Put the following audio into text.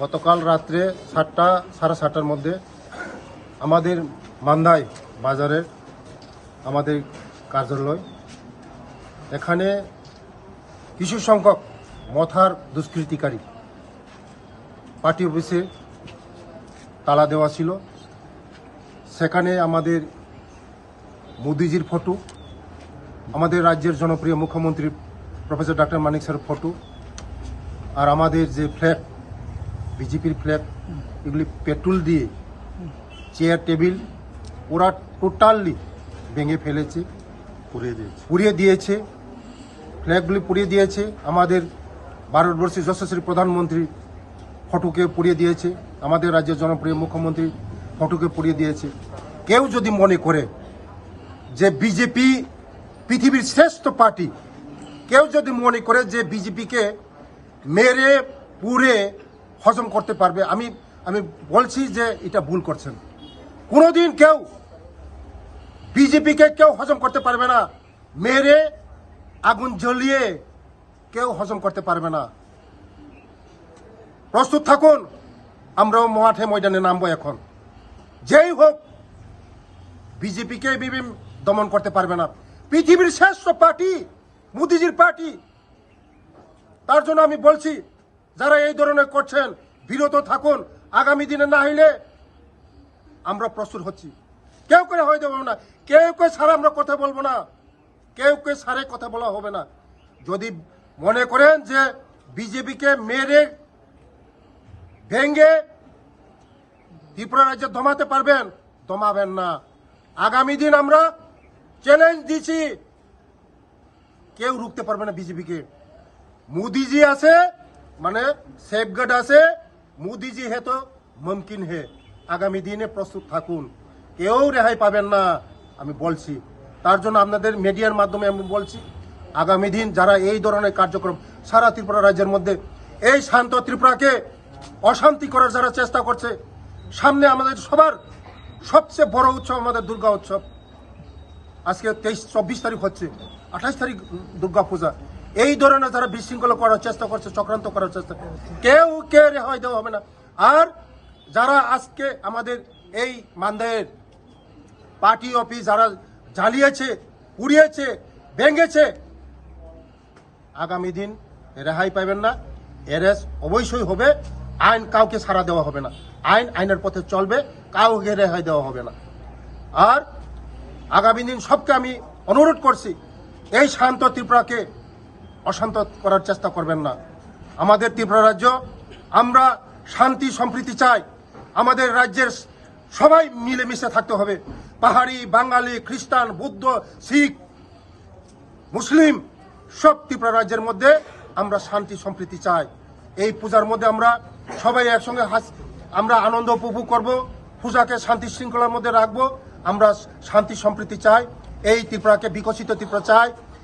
গতকাল রাত্রে সাতটা, সাড়ে সাতটার মধ্যে আমাদের মান্দাই বাজারের আমাদের কার্যালয়, এখানে কিছু সংখ্যক মথার দুষ্কৃতিকারী পার্টি অফিসে তালা দেওয়া ছিল। সেখানে আমাদের মোদিজির ফটো, আমাদের রাজ্যের জনপ্রিয় মুখ্যমন্ত্রী professor doctor Manik sir photo, আর আমাদের যে ফ্ল্যাগ বিজেপির ফ্ল্যাগ এগুলি পেট্রোল দিয়ে, চেয়ার, টেবিল, ওরা টোটালি ভেঙে ফেলেছে, পুড়িয়ে দিয়েছে। পুড়িয়ে দিয়েছে ফ্ল্যাগগুলি পুড়িয়ে দিয়েছে, আমাদের ভারতবর্ষের যশস্বী প্রধানমন্ত্রী ফটোকে পুড়িয়ে দিয়েছে, আমাদের রাজ্যের জনপ্রিয় মুখ্যমন্ত্রী ফটোকে পুড়িয়ে দিয়েছে। কেউ যদি মনে করে যে বিজেপি পৃথিবীর শ্রেষ্ঠ পার্টি, কেউ যদি মনে করে যে বিজেপিকে মেরে, পুড়ে হজম করতে পারবে। আমি আমি বলছি যে এটা ভুল করছেন। কোনোদিন কেউ বিজেপিকে কেউ হজম করতে পারবে না। মেরে আগুন জ্বলিয়ে কেউ হজম করতে পারবে না। প্রস্তুত থাকুন, আমরাও মাঠে ময়দানে নামবো এখন। যেই হোক, বিজেপিকে দমন করতে পারবে না। পৃথিবীর শ্রেষ্ঠ পার্টি, মোদিজির পার্টি। তার জন্য আমি বলছি যারা এই ধরনের করছেন, বিরত থাকুন। আগামী দিনে না হইলে আমরা প্রস্তুত হচ্ছি। কেউ করে হয়ে দেবো না। কেউ কে সারা আমরা কথা বলব না। কেউ কে সারে কথা বলা হবে না। যদি মনে করেন যে বিজেপিকে মেরে ভেঙ্গে ত্রিপুরা রাজ্যে দমাতে পারবেন, দমাবেন না। আগামী দিন আমরা চ্যালেঞ্জ দিছি। কেউ রুখতে পারবে না বিজেপিকে। মোদিজি আছে মানে সেফগার্ড আছে, মোদিজি হে তো মুমকিন হে, আগামী দিনে প্রস্তুত থাকুন। কেউ রেহাই পাবেন না, আমি বলছি। তার জন্য আপনাদের মিডিয়ার মাধ্যমে আমি বলছি, আগামী দিন যারা এই ধরনের কার্যক্রম সারা ত্রিপুরা রাজ্যের মধ্যে, এই শান্ত ত্রিপুরাকে অশান্তি করার যারা চেষ্টা করছে, সামনে আমাদের সবার সবচেয়ে বড় উৎসব আমাদের দুর্গা উৎসব। আজকে তেইশ, চব্বিশ তারিখ হচ্ছে, আঠাশ তারিখ দুর্গা পূজা এই ধরনের যারা বিশৃঙ্খলা করার চেষ্টা করছে, চক্রান্ত করার চেষ্টা কেউ কে রেহাই দেওয়া হবে না। আর যারা আজকে আমাদের এই মান্দায়ের পার্টি অফিস যারা জ্বালিয়েছে, পুড়িয়েছে, ভেঙেছে, আগামী দিন রেহাই পাবেন না এরেস অবশ্যই হবে, আইন কাউকে সারা দেওয়া হবে না। আইন আইনের পথে চলবে, কাউকে রেহাই দেওয়া হবে না। আর আগামী দিন সবকে আমি অনুরোধ করছি, এই শান্ত ত্রিপুরাকে অশান্ত করার চেষ্টা করবেন না। আমাদের ত্রিপুরা রাজ্য, আমরা শান্তি, সম্প্রীতি চাই। আমাদের রাজ্যের সবাই মিলেমিশে থাকতে হবে। পাহাড়ি, বাঙালি, খ্রিস্টান, বুদ্ধ, শিখ, মুসলিম, সব ত্রিপুরা রাজ্যের মধ্যে আমরা শান্তি, সম্প্রীতি চাই। এই পূজার মধ্যে আমরা সবাই একসঙ্গে আমরা আনন্দ উপভোগ করব, পূজাকে শান্তি শৃঙ্খলার মধ্যে রাখব, আমরা শান্তি, সম্প্রীতি চাই। এই ত্রিপুরাকে বিকশিত ত্রিপুরা চাই।